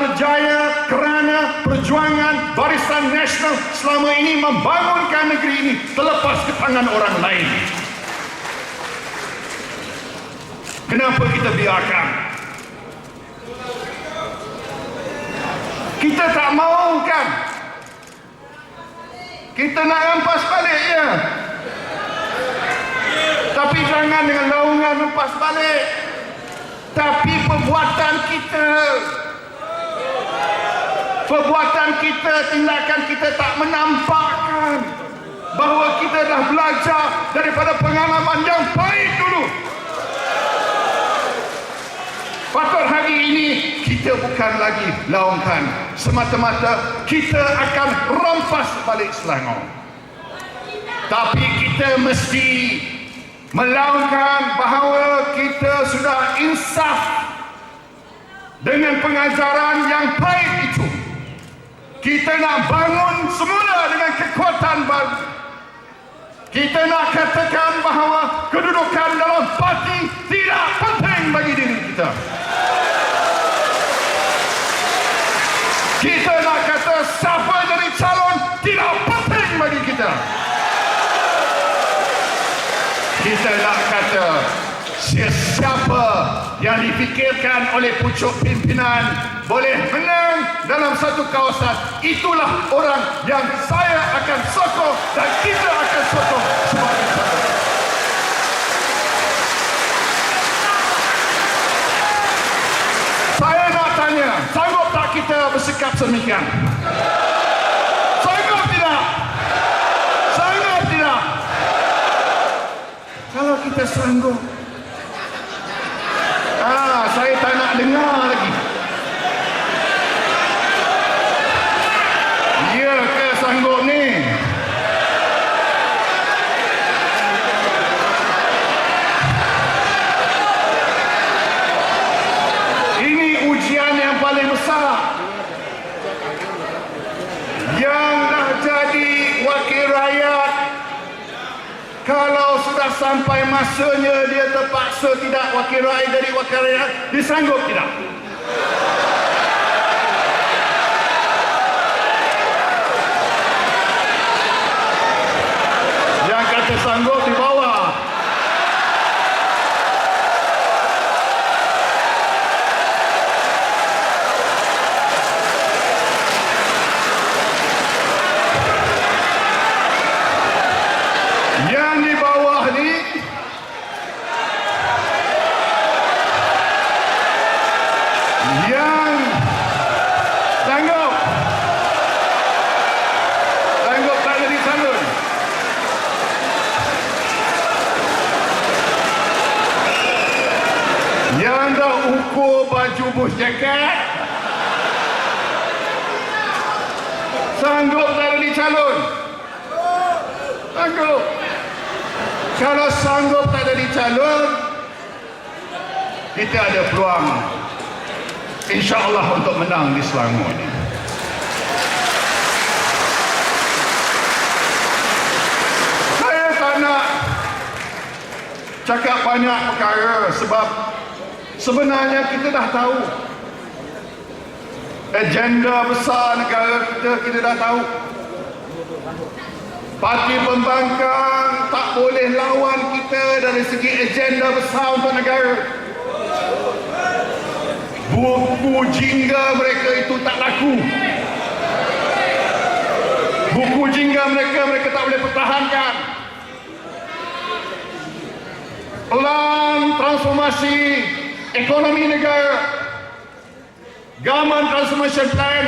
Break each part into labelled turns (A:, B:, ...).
A: berjaya kerana perjuangan barisan nasional selama ini membangunkan negeri ini terlepas ke tangan orang lain. Kenapa kita biarkan? Kita tak mau kan? Kita nak rampas balik ya. Tapi jangan dengan laungan rampas balik. Tapi perbuatan kita Perbuatan kita, tindakan kita tak menampakkan bahawa kita dah belajar daripada pengalaman yang baik dulu. Patut hari ini kita bukan lagi laungkan semata-mata kita akan rampas balik Selangor. Tapi kita mesti melaungkan bahawa kita sudah insaf dengan pengajaran yang baik itu. Kita nak bangun semula dengan kekuatan baru. Kita nak katakan bahawa kedudukan dalam parti tidak penting bagi diri kita. Kita nak dipikirkan oleh pucuk pimpinan boleh menang dalam satu kawasan itulah orang yang saya akan sokong dan kita akan sokong sebagai satu. Saya nak tanya, sanggup tak kita bersikap sedemikian? Sanggup tidak? Sanggup tidak? Kalau kita sanggup, ah, saya tak nak dengar lagi. Ya ke sanggup ni? Ini ujian yang paling besar. Yang dah jadi wakil rakyat kalau sudah sampai masanya dia terpaksa tidak wakil rakyat jadi wakil rakyat, disanggup tidak? Yang kata sanggup di bawah. Yang di bawah ni Yang Sanggup Sanggup tak jadi sanggup Yang dah ukur baju bus jaket Sanggup tak jadi calon Sanggup kalau sanggup tak jadi calon kita ada peluang insyaAllah untuk menang di Selangor ini saya tak nak cakap banyak perkara sebab sebenarnya kita dah tahu. Agenda besar negara kita kita dah tahu. Parti pembangkang tak boleh lawan kita dari segi agenda besar untuk negara. Buku jingga mereka itu tak laku. Buku jingga mereka mereka tak boleh pertahankan. Pelan transformasi ekonomi negara. Government Transformation Plan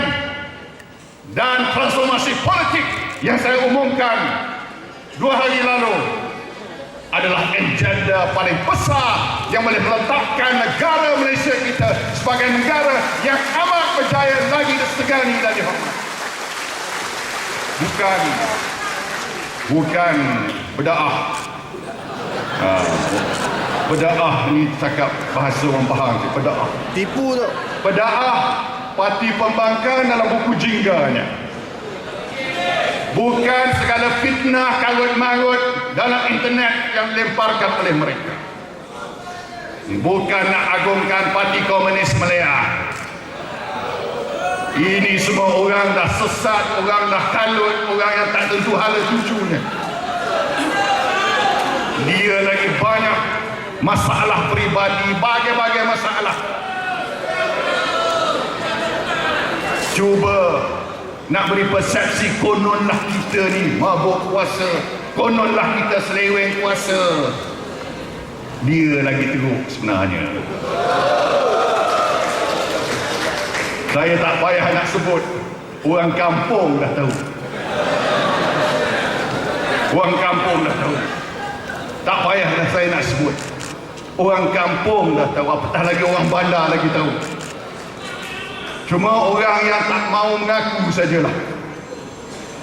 A: dan transformasi politik yang saya umumkan dua hari lalu adalah agenda paling besar yang boleh meletakkan negara Malaysia kita sebagai negara yang amat berjaya lagi disegani dan dihormati. Bukan bukan berdaah. Ha, Pedaah ni cakap bahasa orang faham je. Pedaah.
B: Tipu tu.
A: Pedaah parti pembangkang dalam buku jingganya. Bukan segala fitnah karut-marut dalam internet yang lemparkan oleh mereka. Bukan nak agungkan parti komunis Malaya. Ini semua orang dah sesat, orang dah kalut, orang yang tak tentu hala tujunya. Dia lagi banyak masalah peribadi, bagai-bagai masalah. Cuba nak beri persepsi kononlah kita ni mabuk kuasa, kononlah kita seleweng kuasa. Dia lagi teruk sebenarnya. Saya tak payah nak sebut. Orang kampung dah tahu. Orang kampung dah tahu. Tak payah dah saya nak sebut. Orang kampung dah tahu. Apatah lagi orang bandar lagi tahu Cuma orang yang tak mau mengaku sajalah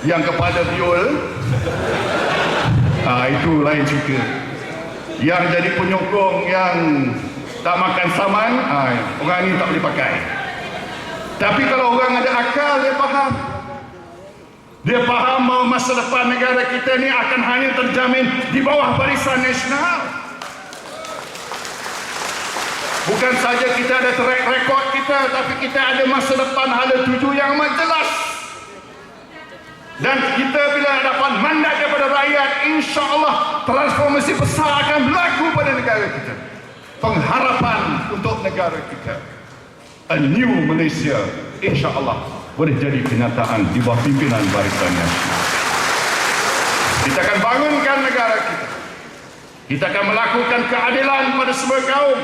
A: Yang kepada biol ah, Itu lain cerita Yang jadi penyokong yang tak makan saman ah, Orang ni tak boleh pakai tapi kalau orang ada akal, dia faham. Dia faham bahawa masa depan negara kita ni akan hanya terjamin di bawah barisan nasional. Bukan saja kita ada track record kita, tapi kita ada masa depan hala tuju yang amat jelas. Dan kita bila dapat mandat daripada rakyat, insya Allah transformasi besar akan berlaku pada negara kita. Pengharapan untuk negara kita a new Malaysia insya-Allah boleh jadi kenyataan di bawah pimpinan Barisan Nasional. Kita akan bangunkan negara kita. Kita akan melakukan keadilan pada semua kaum.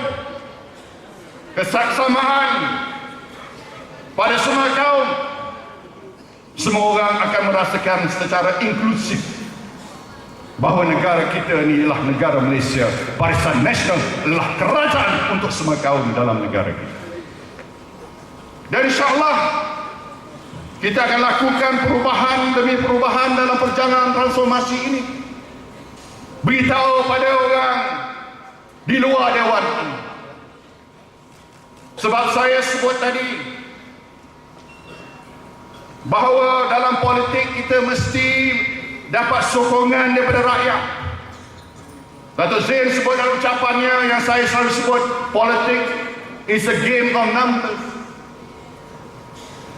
A: Kesaksamaan pada semua kaum. Semua orang akan merasakan secara inklusif bahawa negara kita ini adalah negara Malaysia. Barisan Nasional adalah kerajaan untuk semua kaum dalam negara kita. Dan insyaAllah kita akan lakukan perubahan demi perubahan dalam perjalanan transformasi ini. Beritahu pada orang di luar dewan ini. Sebab saya sebut tadi bahawa dalam politik kita mesti dapat sokongan daripada rakyat. Dato' Zain sebut dalam ucapannya yang saya selalu sebut, politik is a game of numbers.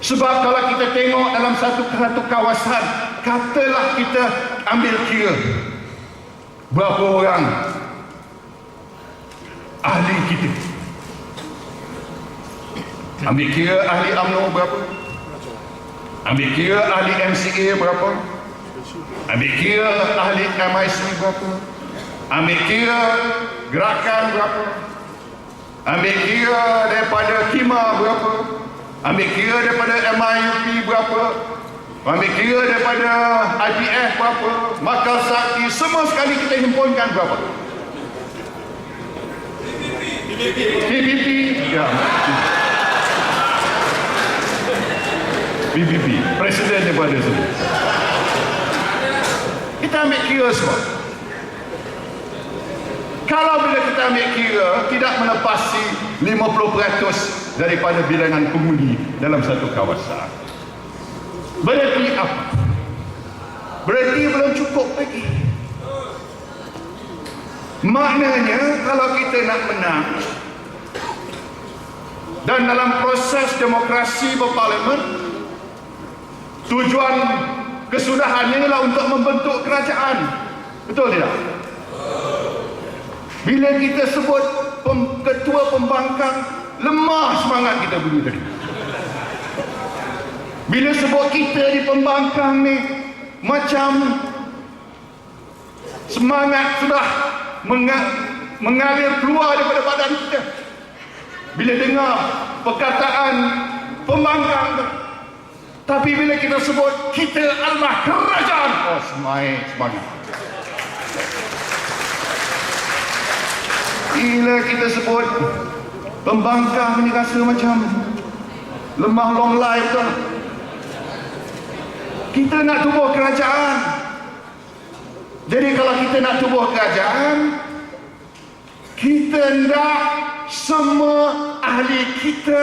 A: Sebab kalau kita tengok dalam satu satu kawasan, katalah kita ambil kira berapa orang ahli kita. Ambil kira ahli UMNO berapa? Ambil kira ahli MCA berapa? Ambil kira ahli MIC berapa? Ambil kira gerakan berapa? Ambil kira daripada KIMA berapa? Ambil kira daripada MIUP berapa Ambil kira daripada IPF berapa Maka sakti semua sekali kita himpunkan berapa PBB Ya PBB Presiden daripada sini Kita ambil kira semua Kalau bila kita ambil kira Tidak melepasi 50% daripada bilangan pengundi dalam satu kawasan. Berarti apa? Berarti belum cukup lagi. Maknanya kalau kita nak menang dan dalam proses demokrasi berparlimen tujuan kesudahannya ialah untuk membentuk kerajaan. Betul tidak? Bila kita sebut ketua pembangkang Lemah semangat kita bunyi tadi. Bila sebut kita di pembangkang ni macam semangat sudah mengalir keluar daripada badan kita. Bila dengar perkataan pembangkang tu. Tapi bila kita sebut kita adalah kerajaan. Oh, semangat, semangat. Bila kita sebut Pembangkang ni rasa macam lemah long life tu. Kita nak tubuh kerajaan. Jadi kalau kita nak tubuh kerajaan, kita nak semua ahli kita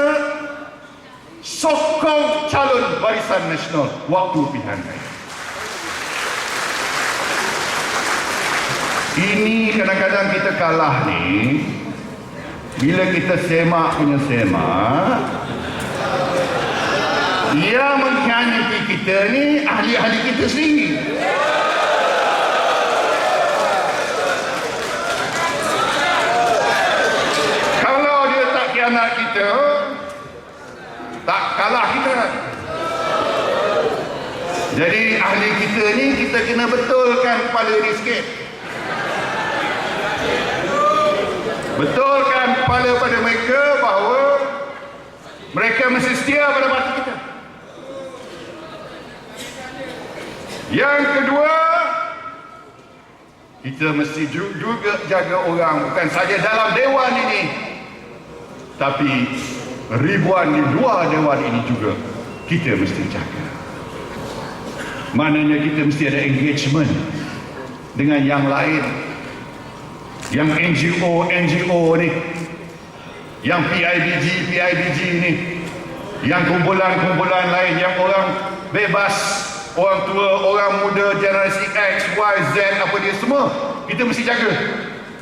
A: sokong calon barisan nasional waktu pilihan. Ini kadang-kadang kita kalah ni bila kita semak punya semak yang mengkhianati kita ni ahli-ahli kita sendiri. Kalau dia tak khianat kita, tak kalah kita. Jadi ahli kita ni kita kena betulkan kepala ni sikit. Betulkan kepala pada mereka bahawa mereka mesti setia pada parti kita. Yang kedua, kita mesti ju- juga jaga orang bukan saja dalam dewan ini tapi ribuan di luar dewan ini juga kita mesti jaga. Maknanya kita mesti ada engagement dengan yang lain. Yang NGO, NGO ni. Yang PIBG, PIBG ni. Yang kumpulan-kumpulan lain yang orang bebas orang tua, orang muda, generasi X, Y, Z, apa dia semua. Kita mesti jaga.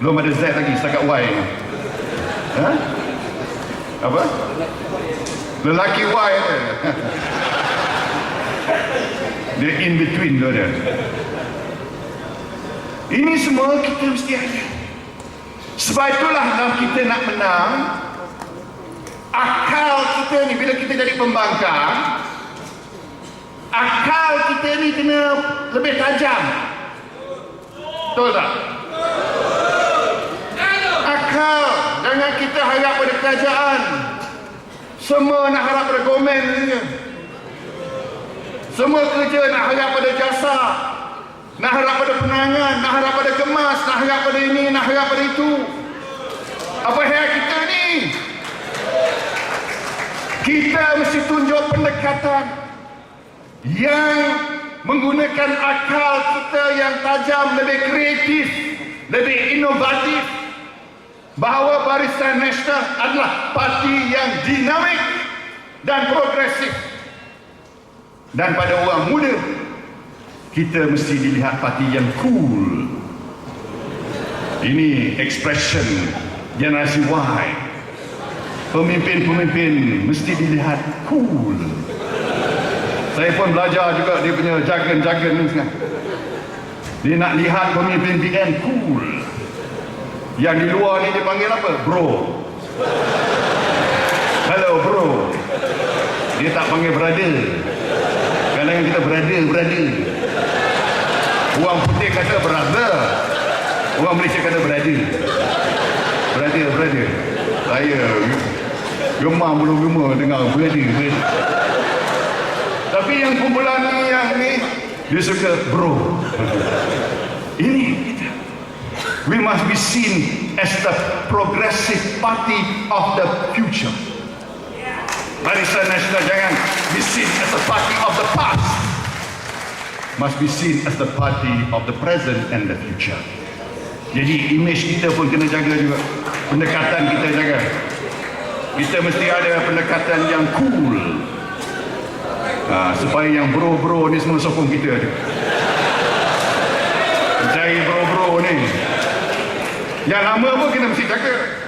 A: Belum ada Z lagi, setakat Y. Ha? Apa? Lelaki Y. Dia in between tu dia. Ini semua kita mesti ada. Sebab itulah dalam kita nak menang, akal kita ni bila kita jadi pembangkang, akal kita ni kena lebih tajam. Betul tak? Akal. Jangan kita harap pada kerajaan. Semua nak harap pada komen saja. Semua kerja nak harap pada jasa. Nak harap pada penangan. Nak harap pada kemas. Nak harap pada ini. Nak harap pada itu. Apa hal kita ni? Kita mesti tunjuk pendekatan yang menggunakan akal kita yang tajam, lebih kreatif, lebih inovatif. Bahawa Barisan Nasional adalah parti yang dinamik dan progresif. Dan pada orang muda, kita mesti dilihat parti yang cool. Ini expression generasi Y. Pemimpin-pemimpin mesti dilihat cool. Saya pun belajar juga dia punya jargon-jargon ni sekarang. Dia nak lihat pemimpin BN cool. Yang di luar ni dia panggil apa? Bro. Hello bro. Dia tak panggil brother. Kadang-kadang kita brother, brother. Orang putih kata brother. Orang Malaysia kata brother. Brother, brother. Saya gemar bulu gemar dengar brother, brother. Tapi yang kumpulan ni yang ni dia suka bro. Ini kita. We must be seen as the progressive party of the future. Barisan Nasional jangan be seen as the party of the past. Must be seen as the party of the present and the future. Jadi image kita pun kena jaga juga. Pendekatan kita jaga. Kita mesti ada pendekatan yang cool. Ha, supaya yang bro-bro ni semua sokong kita je. Cari bro-bro ni. Yang lama pun kita mesti jaga.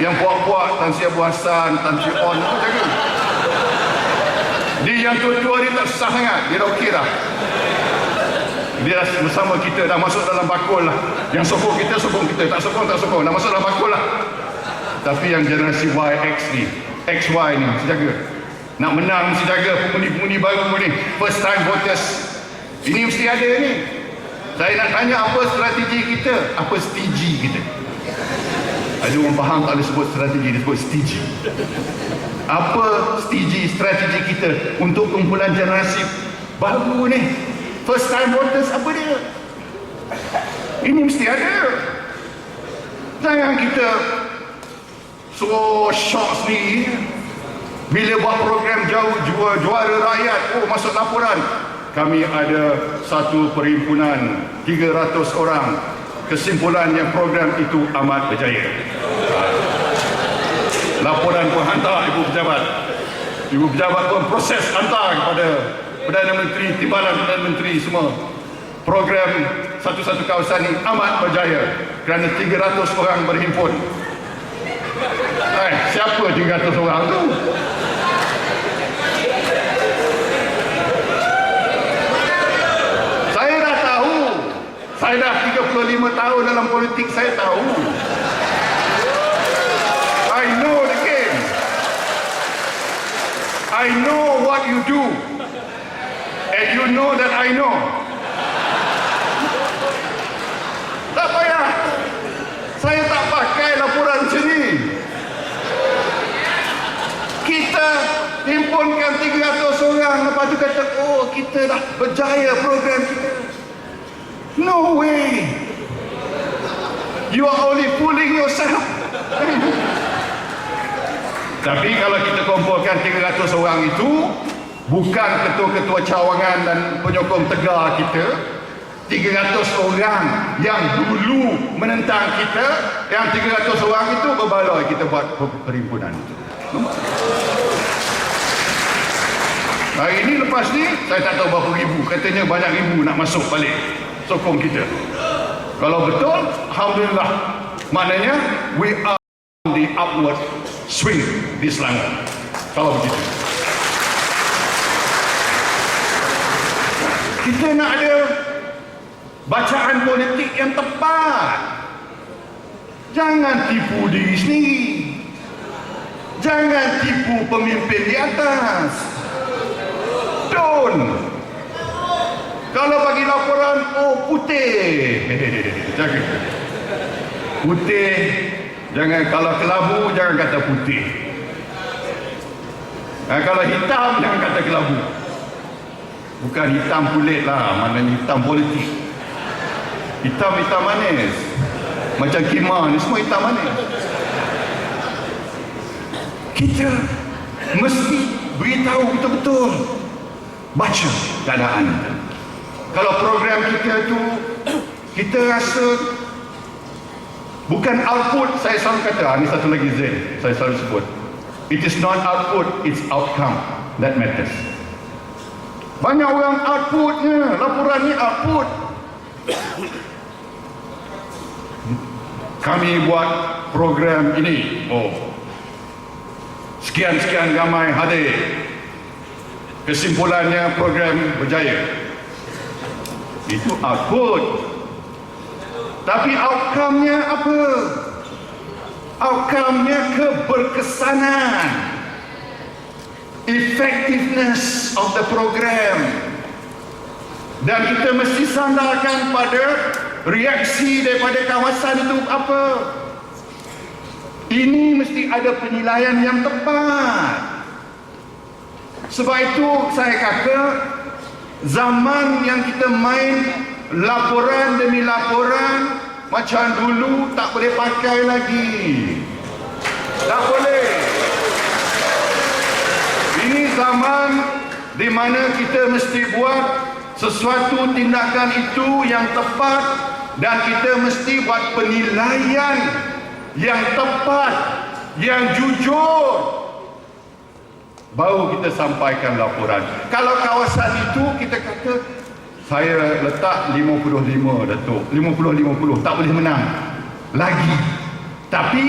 A: Yang puak-puak, Tan Sri Abu Hassan, Tan Sri On tu jaga. Dia yang tua-tua ni tak susah sangat. Dia dah okey dah. Dia dah bersama kita dah masuk dalam bakul lah. Yang sokong kita, sokong kita. Tak sokong, tak sokong. Dah masuk dalam bakul lah. Tapi yang generasi YX ni, XY ni, mesti jaga. Nak menang mesti jaga pengundi-pengundi baru ni. First time voters. Ini mesti ada ni. Saya nak tanya apa strategi kita? Apa strategi kita? Ada orang faham tak boleh sebut strategi, dia sebut strategi. Apa strategi strategi kita untuk kumpulan generasi baru ni? First time voters apa dia? Ini mesti ada. Jangan kita so shock sendiri. Bila buat program jauh juara, juara rakyat, oh masuk laporan. Kami ada satu perhimpunan 300 orang kesimpulannya program itu amat berjaya. Laporan pun hantar Ibu Pejabat. Ibu Pejabat pun proses hantar kepada Perdana Menteri, Timbalan Perdana Menteri semua. Program satu-satu kawasan ini amat berjaya kerana 300 orang berhimpun. Eh, siapa 300 orang tu? Saya dah tahu. Saya dah 35 tahun dalam politik, saya tahu. I know the game. I know what you do. And you know that I know. Tak payah. Saya tak pakai laporan macam ni. Kita himpunkan 300 orang lepas tu kata oh kita dah berjaya program kita. No way. You are only fooling yourself. Tapi kalau kita kumpulkan 300 orang itu bukan ketua-ketua cawangan dan penyokong tegar kita 300 orang yang dulu menentang kita yang 300 orang itu berbaloi kita buat perhimpunan itu. Hari ini lepas ni saya tak tahu berapa ribu katanya banyak ribu nak masuk balik sokong kita. Kalau betul alhamdulillah maknanya we are on the upward swing di Selangor. Kalau begitu. Kita nak ada bacaan politik yang tepat. Jangan tipu diri sendiri. Jangan tipu pemimpin di atas. Don't. Kalau bagi laporan, oh putih. Jangan. Putih. Jangan kalau kelabu, jangan kata putih. Nah, kalau hitam, jangan kata kelabu. Bukan hitam kulit lah, maknanya hitam politik. Hitam-hitam manis. Macam kimah ni semua hitam manis. Kita mesti beritahu betul-betul. Baca keadaan. Kalau program kita tu, kita rasa bukan output, saya selalu kata, ah, ni satu lagi Zain, saya selalu sebut. It is not output, it's outcome that matters. Banyak orang outputnya, laporan ni output. Kami buat program ini. Oh. Sekian-sekian ramai hadir. Kesimpulannya program berjaya. Itu output. Tapi outcome-nya apa? Outcome-nya keberkesanan. Effectiveness of the program. Dan kita mesti sandarkan pada reaksi daripada kawasan itu apa. Ini mesti ada penilaian yang tepat. Sebab itu saya kata zaman yang kita main laporan demi laporan macam dulu tak boleh pakai lagi. Tak boleh. Ini zaman di mana kita mesti buat sesuatu tindakan itu yang tepat dan kita mesti buat penilaian yang tepat, yang jujur baru kita sampaikan laporan. Kalau kawasan itu kita kata saya letak 55 Datuk, 50-50 tak boleh menang lagi. Tapi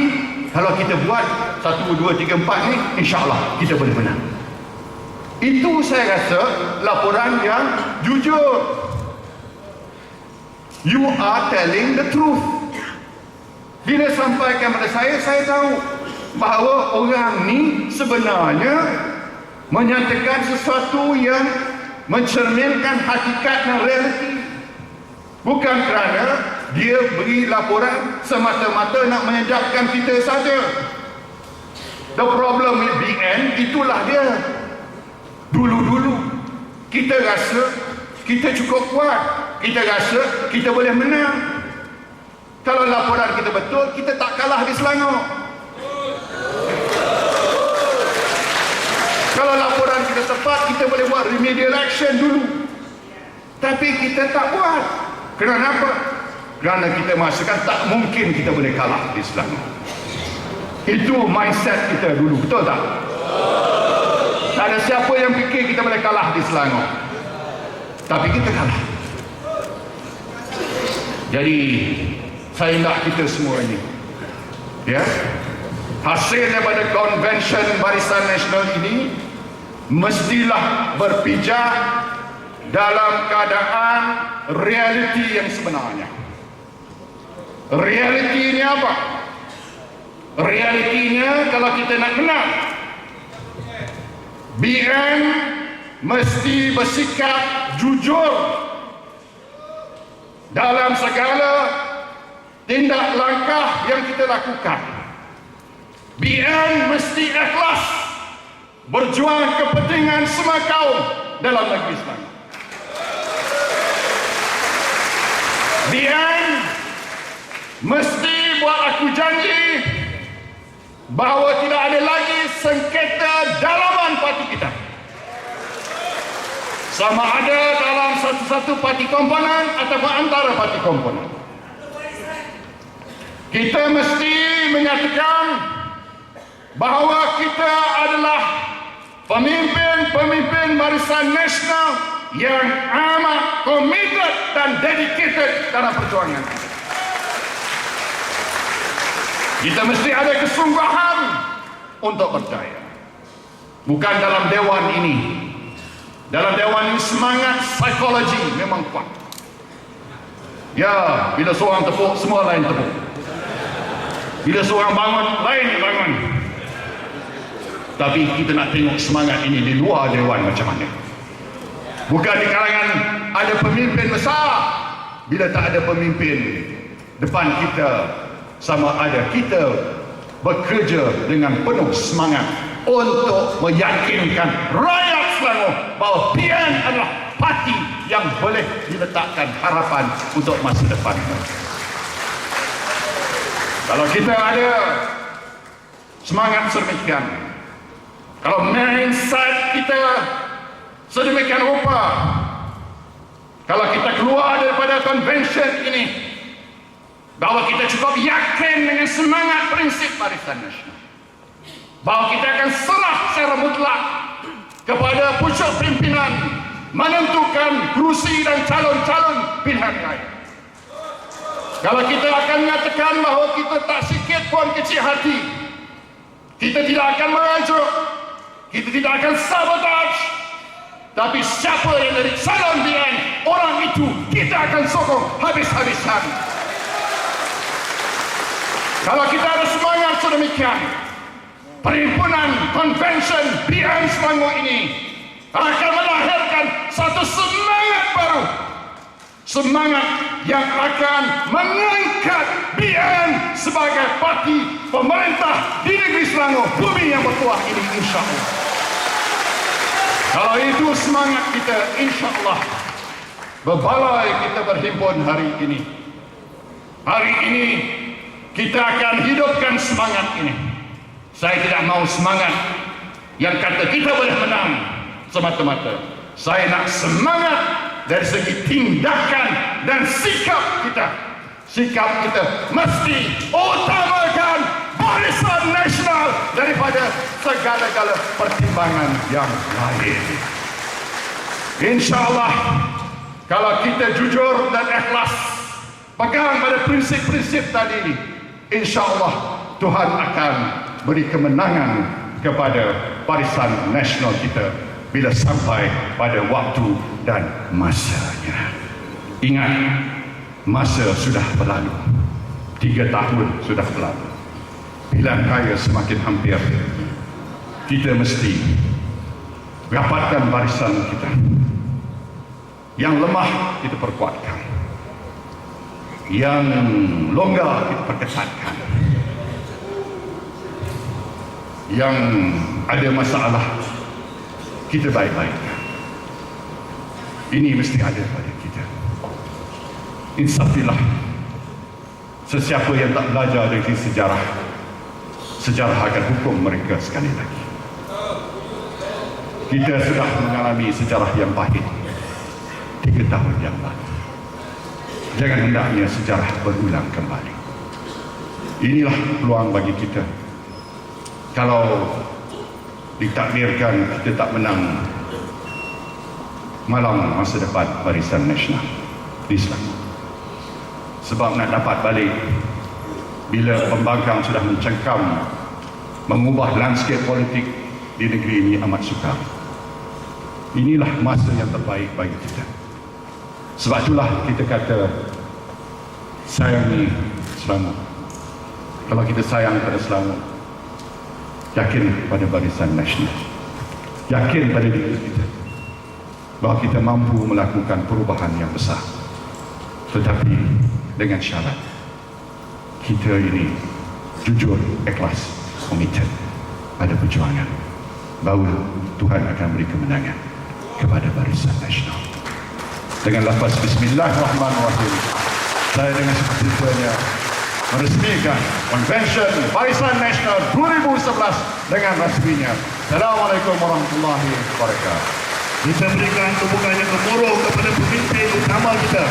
A: kalau kita buat 1 2 3 4 ni insya-Allah kita boleh menang. Itu saya rasa laporan yang jujur. You are telling the truth. Bila sampaikan pada saya, saya tahu bahawa orang ni sebenarnya menyatakan sesuatu yang mencerminkan hakikat dan realiti. Bukan kerana dia beri laporan semata-mata nak menyedapkan kita saja. The problem with BN itulah dia. Dulu-dulu kita rasa kita cukup kuat. Kita rasa kita boleh menang. Kalau laporan kita betul, kita tak kalah di Selangor. Kalau kita tepat, kita boleh buat remedial action dulu. Tapi kita tak buat. Kenapa? kerana kita merasakan tak mungkin kita boleh kalah di Selangor. Itu mindset kita dulu, betul tak? Tak ada siapa yang fikir kita boleh kalah di Selangor. Tapi kita kalah. Jadi, saya nak kita semua ini. Ya. Hasil daripada konvensyen Barisan Nasional ini mestilah berpijak dalam keadaan realiti yang sebenarnya. Realiti ini apa? Realitinya kalau kita nak kenal BN mesti bersikap jujur dalam segala tindak langkah yang kita lakukan. BN mesti ikhlas berjuang kepentingan semua kaum dalam negeri Selangor. BN mesti buat aku janji bahawa tidak ada lagi sengketa dalaman parti kita. Sama ada dalam satu-satu parti komponen ataupun antara parti komponen. Kita mesti menyatakan bahawa kita adalah pemimpin-pemimpin barisan nasional yang amat komited dan dedicated dalam perjuangan. Kita mesti ada kesungguhan untuk berjaya. Bukan dalam dewan ini. Dalam dewan ini semangat psikologi memang kuat. Ya, bila seorang tepuk, semua lain tepuk. Bila seorang bangun, lain bangun. Tapi kita nak tengok semangat ini di luar dewan macam mana. Bukan di kalangan ada pemimpin besar. Bila tak ada pemimpin depan kita sama ada kita bekerja dengan penuh semangat untuk meyakinkan rakyat Selangor bahawa PN adalah parti yang boleh diletakkan harapan untuk masa depan. Kalau kita ada semangat sedemikian, kalau mindset kita sedemikian rupa, kalau kita keluar daripada konvensyen ini, bahawa kita cukup yakin dengan semangat prinsip barisan nasional, bahawa kita akan serah secara mutlak kepada pucuk pimpinan menentukan kerusi dan calon-calon pilihan raya. Kalau kita akan menyatakan bahawa kita tak sikit pun kecil hati, kita tidak akan merajuk, kita tidak akan sabotage, tapi siapa yang dari calon BN, orang itu kita akan sokong habis-habisan. Kalau kita ada semangat sedemikian, perhimpunan konvensyen BN Selangor ini akan melahirkan satu semangat baru. Semangat yang akan mengangkat BN sebagai parti pemerintah di negeri Selangor, bumi yang bertuah ini insya Allah. Kalau itu semangat kita insya Allah berbalai kita berhimpun hari ini. Hari ini kita akan hidupkan semangat ini. Saya tidak mau semangat yang kata kita boleh menang semata-mata. Saya nak semangat dari segi tindakan dan sikap kita. Sikap kita mesti utamakan barisan nasional daripada segala-gala pertimbangan yang lain. InsyaAllah kalau kita jujur dan ikhlas pegang pada prinsip-prinsip tadi InsyaAllah Tuhan akan beri kemenangan kepada barisan nasional kita bila sampai pada waktu dan masanya. Ingat, masa sudah berlalu. Tiga tahun sudah berlalu. Pilihan raya semakin hampir. Kita mesti rapatkan barisan kita. Yang lemah kita perkuatkan yang longgar kita perkesatkan yang ada masalah kita baik-baikkan ini mesti ada pada kita insafilah sesiapa yang tak belajar dari sejarah sejarah akan hukum mereka sekali lagi kita sudah mengalami sejarah yang pahit tiga tahun yang lalu Jangan hendaknya sejarah berulang kembali. Inilah peluang bagi kita. Kalau ditakdirkan kita tak menang malam masa depan Barisan Nasional di Selangor. Sebab nak dapat balik bila pembangkang sudah mencengkam mengubah landscape politik di negeri ini amat sukar. Inilah masa yang terbaik bagi kita. Sebab itulah kita kata sayangi Selangor. Kalau kita sayang pada Selangor, yakin pada barisan nasional. Yakin pada diri kita bahawa kita mampu melakukan perubahan yang besar. Tetapi dengan syarat kita ini jujur, ikhlas, komited pada perjuangan. Baru Tuhan akan beri kemenangan kepada barisan nasional. Dengan lafaz Bismillahirrahmanirrahim, saya dengan sepertinya meresmikan Convention Barisan Nasional 2011 dengan rasminya. Assalamualaikum warahmatullahi wabarakatuh.
B: Kita berikan tepukan yang gemuruh kepada pemimpin utama kita